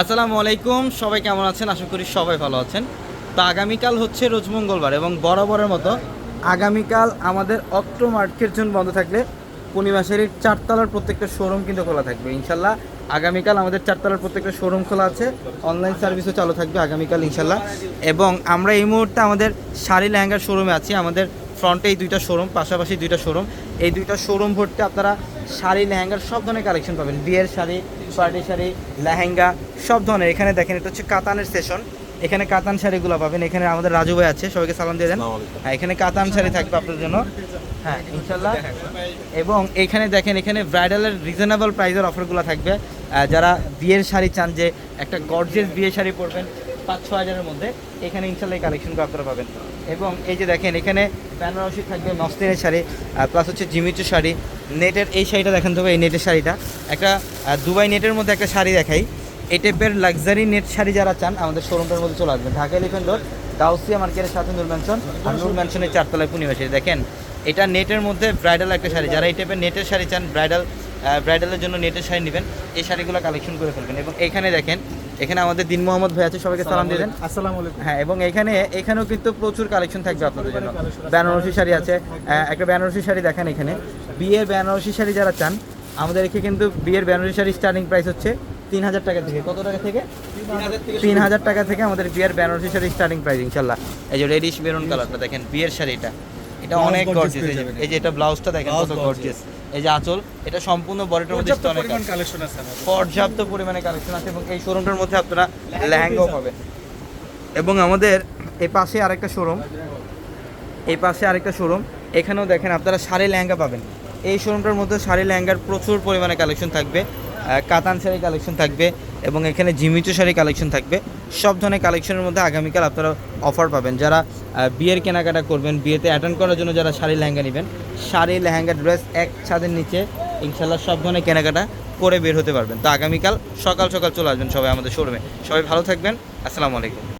আসসালামু আলাইকুম, সবাই কেমন আছেন? আশা করি সবাই ভালো আছেন। তো আগামীকাল হচ্ছে রোজ মঙ্গলবার এবং বরাবরের মতো আগামীকাল আমাদের অক্টো মার্কেট জন্য বন্ধ থাকলে পূর্ণিমাসের চারতলার প্রত্যেকটা শোরুম কিন্তু খোলা থাকবে। ইনশাল্লাহ আগামীকাল আমাদের চারতলার প্রত্যেকটা শোরুম খোলা আছে, অনলাইন সার্ভিসও চালু থাকবে আগামীকাল ইনশাল্লাহ। এবং আমরা এই মুহূর্তে আমাদের শাড়ি লেহেঙ্গার শোরুমে আছি, আমাদের ফ্রন্টে এই দুইটা শোরুম, পাশাপাশি দুইটা শোরুম। এই দুইটা শোরুম ভর্তি আপনারা শাড়ি, লেহেঙ্গার সব ধরনের কালেকশন পাবেন। বিয়ের শাড়ি পার্টি শাড়ি লেহেঙ্গা সব ধরনের। এখানে দেখেন এটা হচ্ছে কাতানের সেশন এখানে কাতান শাড়িগুলো পাবেন। এখানে আমাদের রাজু ভাই আছে সবাইকে সালাম দিয়ে দেন। হ্যাঁ এখানে কাতান শাড়ি থাকবে আপনার জন্য। হ্যাঁ ইনশাল্লাহ। এবং এখানে দেখেন এখানে ব্রাইডালের রিজনেবল প্রাইসের অফারগুলো থাকবে। যারা বিয়ের শাড়ি চান যে একটা গর্জেস বিয়ের শাড়ি পরবেন পাঁচ ছ হাজারের মধ্যে এখানে ইনশাল্লাহ এই কালেকশনগুলো আপনারা পাবেন। এবং এই যে দেখেন এখানে বেনারসি থাকবে মস্তিনের শাড়ি প্লাস হচ্ছে জিমিচু শাড়ি। নেটের এই শাড়িটা দেখেন তবে এই নেটের শাড়িটা। একটা দুবাই নেটের মধ্যে একটা শাড়ি দেখাই। এই টাইপের লাক্সারি নেট শাড়ি যারা চান আমাদের শোরুমটার মধ্যে চলে আসবেন। ঢাকা এলিফেন্ট রোড গাউসিয়া মার্কেটের সাথে নূর ম্যানশন আর নূর ম্যানশনের চারতলায় পূর্ণিমাসী দেখেন এটা নেটের মধ্যে ব্রাইডাল একটা শাড়ি। যারা এই টাইপের নেটের শাড়ি চান ব্রাইডাল ব্রাইডালের জন্য নেটের শাড়ি নেবেন। এই শাড়িগুলো কালেকশন করে ফেলবেন। এবং এখানে দেখেন এখানে আমাদের দিন মোহাম্মদ ভাই আছে সবাইকে সালাম দিয়ে দেন আসসালামু আলাইকুম হ্যাঁ এবং এখানে এখানেও কিন্তু প্রচুর কালেকশন থাকবে আপনাদের জন্য। বেনারসি শাড়ি আছে। একটা বেনারসি শাড়ি দেখেন এখানে। বিয়ের বেনারসি শাড়ি যারা চান আমাদের এখানে কিন্তু বিয়ের বেনারসি শাড়ি স্টার্টিং প্রাইস হচ্ছে তিন হাজার টাকা থেকে। কত টাকা থেকে? তিন হাজার টাকা থেকে আমাদের বিয়ের বেনারসি শাড়ি স্টার্টিং প্রাইস ইনশাল্লাহ। এই যে রেডিশ মেরুন কালারটা দেখেন বিয়ের শাড়িটা। এটা অনেক গর্জিয়াস এই যে এটা ব্লাউজটা দেখেন কত গর্জিয়াস এই যে আঁচল এটা সম্পূর্ণ বডিটার মধ্যে পর্যাপ্ত কালেকশন আছে পর্যাপ্ত পরিমাণে কালেকশন আছে এবং এই শোরুমটার মধ্যে আপনারা লেহেঙ্গাও পাবেন। এবং আমাদের এই পাশে আরেকটা শোরুম এই পাশে আরেকটা শোরুম এখানেও দেখেন আপনারা শাড়ি লেহেঙ্গা পাবেন। এই শোরুমটার মধ্যে শাড়ি লেহেঙ্গার প্রচুর পরিমাণে কালেকশন থাকবে। কাতান শাড়ি কালেকশন থাকবে। এবং এখানে জিমিচু শাড়ি কালেকশন থাকবে। সব ধরনের কালেকশনের মধ্যে আগামীকাল আপনারা অফার পাবেন। যারা বিয়ের কেনাকাটা করবেন, বিয়েতে অ্যাটেন্ড করার জন্য যারা শাড়ি লেহেঙ্গা নেবেন, শাড়ি, লেহেঙ্গা ড্রেস এক ছাদের নিচে ইনশাল্লাহ সব ধরনের কেনাকাটা করে বের হতে পারবেন। তো আগামীকাল সকাল সকাল চলে আসবেন সবাই আমাদের শোরুমে সবাই ভালো থাকবেন। আসসালামু আলাইকুম।